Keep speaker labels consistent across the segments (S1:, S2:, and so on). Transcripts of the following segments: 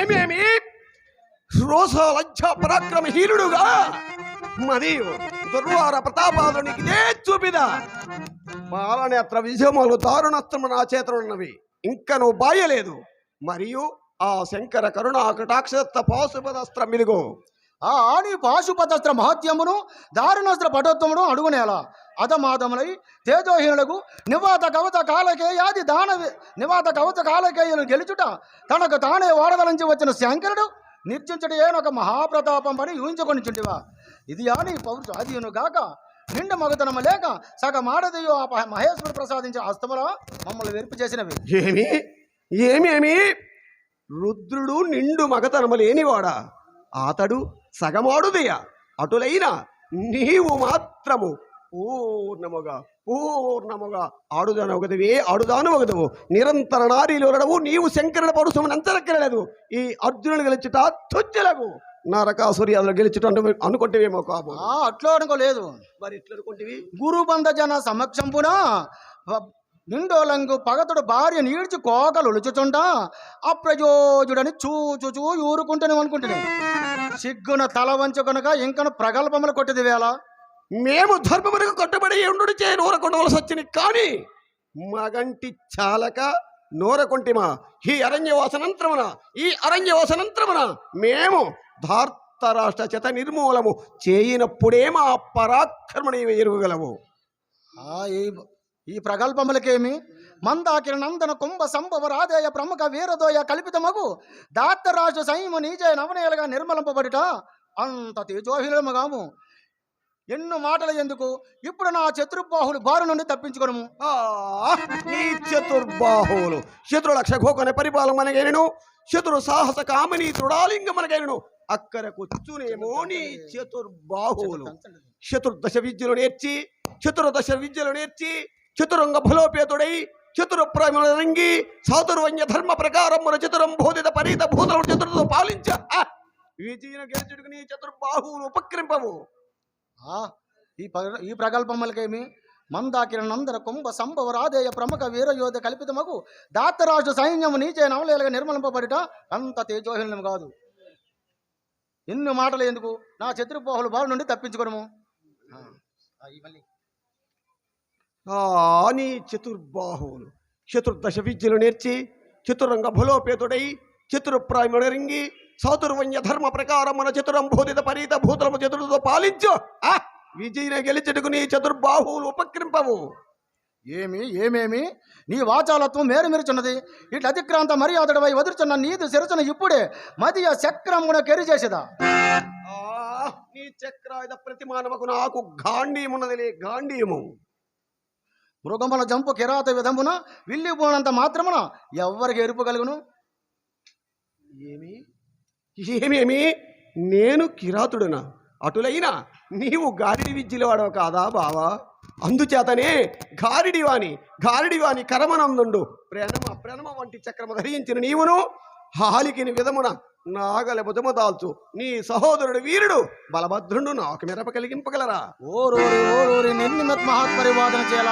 S1: ఏమేమి? రోస పరాక్రమహీనుడుగా మరియు దుర్వార ప్రతాపాదునికి ఇదే చూపిదా బాలనేత్ర విజయములు దారుణస్త్రము నా చేతనున్నవి ఇంకా నువ్వు బాయలేదు. మరియు ఆ శంకర కరుణ కటాక్షత పాశుపదస్త్రం ఇదిగో.
S2: ఆ ఆని పాశుపదస్త్ర మహత్యమును దారుణస్త్ర పటోత్వమును అడుగునేలా. అధమాదములై తేజోహీనులకు నివాత కవత కాలకేయాది దాన నివాత కవత కాలకేయులు గెలుచుట తనకు తానే వాడదలంచి వచ్చిన శంకరుడు నిర్జించుట ఏనొక మహాప్రతాపం పని ఊహించుకొనిచుంటివా ఇది అని పౌరుషు అదియును గాక నిండు మగతనము లేక సగ మాడదయో ఆ మహేశ్వరుడు ప్రసాదించే హస్తముల మమ్మల్ని వెరుపు చేసినవి.
S1: ఏమి? ఏమేమి రుద్రుడు నిండు మగతనము లేనివాడా? అతడు సగమాడుదయ్యా అటులైన నీవు మాత్రము పూర్ణముగా పూర్ణముగా ఆడుదాను ఒకదివే ఆడుదాను ఒకదవు నిరంతర నారీలుడవు నీవు శంకరుల పరుసమును అంతరక్కరలేదు. ఈ అర్జునుడు గెలుచుట తుచ్చలకు నరకాసురి అందులో గెలుచుట అను- అనుకుంటేవేమో కాబో
S2: ఆ అట్లో అనుకోలేదు.
S1: మరి ఇట్లా అనుకుంటేవి?
S2: గురుబంధ జన సమక్షంపున నిండోలంగు పగతుడు భార్య నీడ్చి కోకలు ఉలుచుచుంట అప్రయోజుడని చూచుచూ ఊరుకుంటూనే అనుకుంటున్నాను సిగ్గున తల వంచుకొనక ఇంకను ప్రగల్భములు కొట్టిది వేళ.
S1: మేము ధర్మమునకు కట్టుబడి ఉండు చే నూరకొండవలసి వచ్చింది కానీ మగంటి చాలక నూరకొంటిమా ఈ అరణ్యవాసనంతరమున ఈ అరణ్యవాసనంతరమున మేము భారత రాష్ట్ర చేత నిర్మూలము చేయినప్పుడే మా పరాక్రమణ ఎరుగలవు
S2: ఈ ప్రగల్పములకేమి ప్రగల్భములకేమి? మందాకిర నందన కుంభ సంభవ రాధేయ ప్రముఖ వీరదోయ కల్పితమగు దాత్తరాజు సైము నీజయ నవనీయులుగా నిర్మలింపబడిట. అంత తేజోహిలముగాము. ఎన్నో మాటలు ఎందుకు? ఇప్పుడు నా చతుర్బాహులు బారు నుండి తప్పించుకోను
S1: ఆ, నీ చతుర్బాహువులు శత్రులక్ష పరిపాలన పరిపాలనగైనను శత్రు సాహస కామని తృడాలింగమనగైనను అక్కడకు వచ్చునేమో నీ చతుర్బాహువులు చతుర్దశ విద్యలు నేర్చి చతుర్దశ విద్యలు నేర్చి చతురంగ బలోపేతుడై చతుర రంగి సాతుర్వన్య ధర్మ ప్రకారం మన చతురం బోధిత పరీత భూతలు చతుర్తో పాలించ. ఆ! విజయను గెలుచుటకు నీ చతుర్బాహువులు ఉపక్రింపవు.
S2: ఈ ఈ ప్రగల్భములకేమి? మందాకిర నందర కుంభ సంభవ రాధేయ ప్రముఖ వీరయోధ కల్పితమగు దాత్తరాజు సైన్యము నీచే నవలేలుగా నిర్మలింపబడిట అంత తేజోహీనం కాదు. ఎన్ని మాటలు ఎందుకు? నా చతుర్బాహులు బారి నుండి తప్పించుకోవడము ఆ,
S1: నీ చతుర్బాహువులు చతుర్దశ విద్యలు నేర్చి చతురంగ ఫలోపేతుడై చతుర్ప్రాయముడరింగి సాతుర్వన్య ధర్మ ప్రకారం మన చతురం బోధిత పరీత భూతలము చతురుతో పాలించు. ఆ విజయన గెలిచెటుకు నీ చతుర్బాహువులు ఉపక్రింపవు.
S2: ఏమి ఏమేమి? నీ వాచాలత్వం మేరు మెరుచున్నది. ఇట్లా అతిక్రాంత మర్యాదడవై వదురుచున్న నీదు శిరచున ఇప్పుడే మదియ చక్రమున కెరి చేసేదా
S1: నీ చక్రాయుధ ప్రతిమానముకు నాకు గాంధీయమున్నదిలే గాంధీయము
S2: మృగముల జంపు కిరాత విధమున విల్లిపోనంత మాత్రమున ఎవ్వరికి ఎరుపు కలుగును?
S1: ఏమి? ఏమేమి? నేను కిరాతుడునా? అటులైనా నీవు గారిడి విద్యలవాడవు కాదా బావా? అందుచేతనే గారిడి వాని కరమనందుండు. ప్రణమ ప్రణమ వంటి చక్రము ధరించిన నీవును హాలికిని విధమున నాగల బుధము దాల్చు. నీ సహోదరుడు వీరుడు బలభద్రుడు నాకు మిరప కలిగింపగలరా?
S2: ఓరోరి ఓరోరి నిర్నిమిత్ మహాత్పరివాదన చేయాల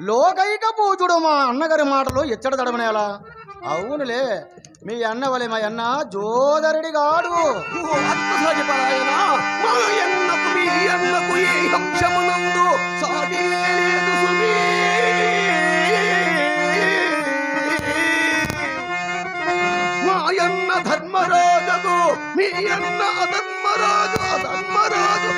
S2: లోకైక పూజుడు మా అన్నగారి మాటలు ఎచ్చడ తడమనేలా అవునులే మీ అన్న వలె మా అన్న జోదరుడి గాడు.
S1: ఓ మీ అన్న ధర్మరాజగు మీ అధర్మరాజు అధర్మరాజు